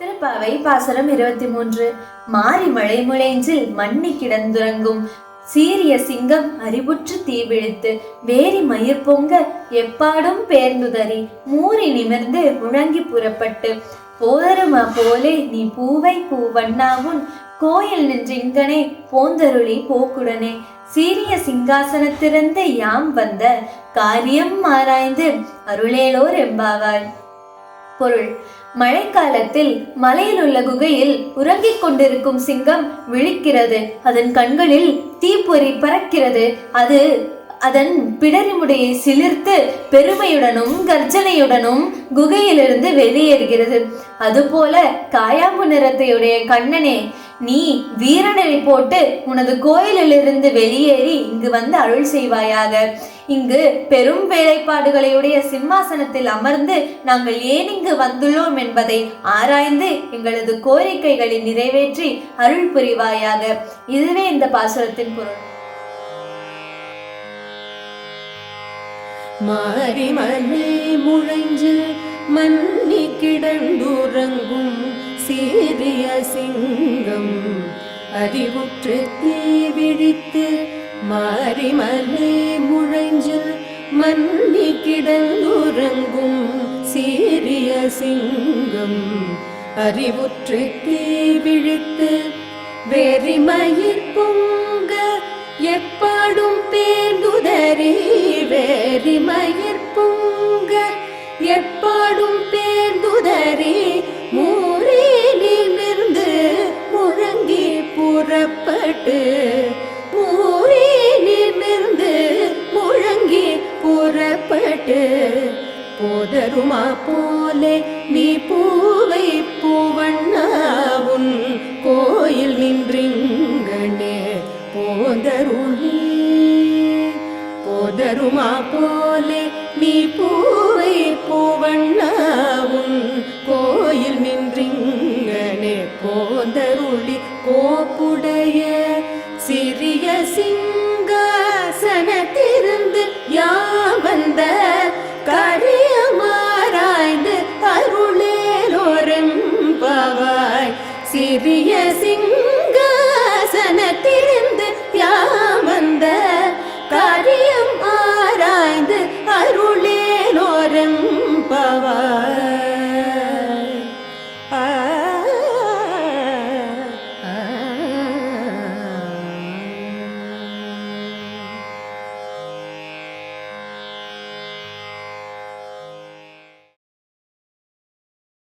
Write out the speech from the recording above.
திருப்பாவை பாசனம் இருபத்தி மூன்று மாறி மழை முளைஞ்சில் மண்ணி கிடந்துறங்கும். சீரிய சிங்கம் அறிவுற்று தீவிழித்து வேரி மயிர் பொங்க எப்பாடும் பேர்ந்துதறி மூறி நிமிர்ந்து முழங்கி புறப்பட்டு போதருமா போலே நீ பூவை பூவண்ணாவும் கோயில் நின்றிங்கனே போந்தருளி போக்குடனே. சீரிய சிங்காசனத்திலிருந்து யாம் வந்த காரியம் ஆராய்ந்து அருளேலோர் எம்பாவாள். பொருள். மழைக்காலத்தில் மலையில் உள்ள குகையில் உறங்கிக் கொண்டிருக்கும் சிங்கம் விழிக்கிறது. அதன் கண்களில் தீப்பொறி பறக்கிறது. அது அதன் பிடரிமுடையை சிலிர்த்து பெருமையுடனும் கர்ஜனையுடனும் குகையிலிருந்து வெளியேறுகிறது. அதுபோல காயாம்பு நிறத்தையுடைய கண்ணனே நீ வீரனை போட்டு உனது கோயிலிலிருந்து வெளியேறி இங்கு வந்து அருள் செய்வாயாக. இங்கு பெரும் வேலைப்பாடுகளையுடைய சிம்மாசனத்தில் அமர்ந்து நாங்கள் ஏன் இங்கு வந்துள்ளோம் என்பதை ஆராய்ந்து எங்களது கோரிக்கைகளை நிறைவேற்றி அருள் புரிவாயாக. இதுவே இந்த பாசுரத்தின் பொருள். மாறி மலை முழைஞ்சு மன்னி கிடந்துறங்கும் சீரிய சிங்கம் அறிவுற்று தீ விழித்து மாறி மலை முழைஞ்சு மன்னி கிடந்துறங்கும் சீரிய சிங்கம் அறிவுற்று தீ விழித்து வெறிமயிர் பொங்க எப்பாடும் பேர்ந்துதறி வேறிமயிர் பொங்க எப்பாடும் பேர்ந்துதறி மூ கேட்டு மூரே நிமிர்ந்து முழங்கி புறப்பட்டு போதருமா போலே நீ பூவை பூவண்ணாவும் கோயில் நின்றிங்கனே போதருளி போதருமா போலே நீ பூவை பூவண்ணாவும் கோயில் நின்றிங்கனே போதருளி கோப்புடைய சிறிய சிங்காசனத்திருந்து யாவந்த கரியமாராய்ந்து அருளேலோரம் பவாய் சிறிய சிங்க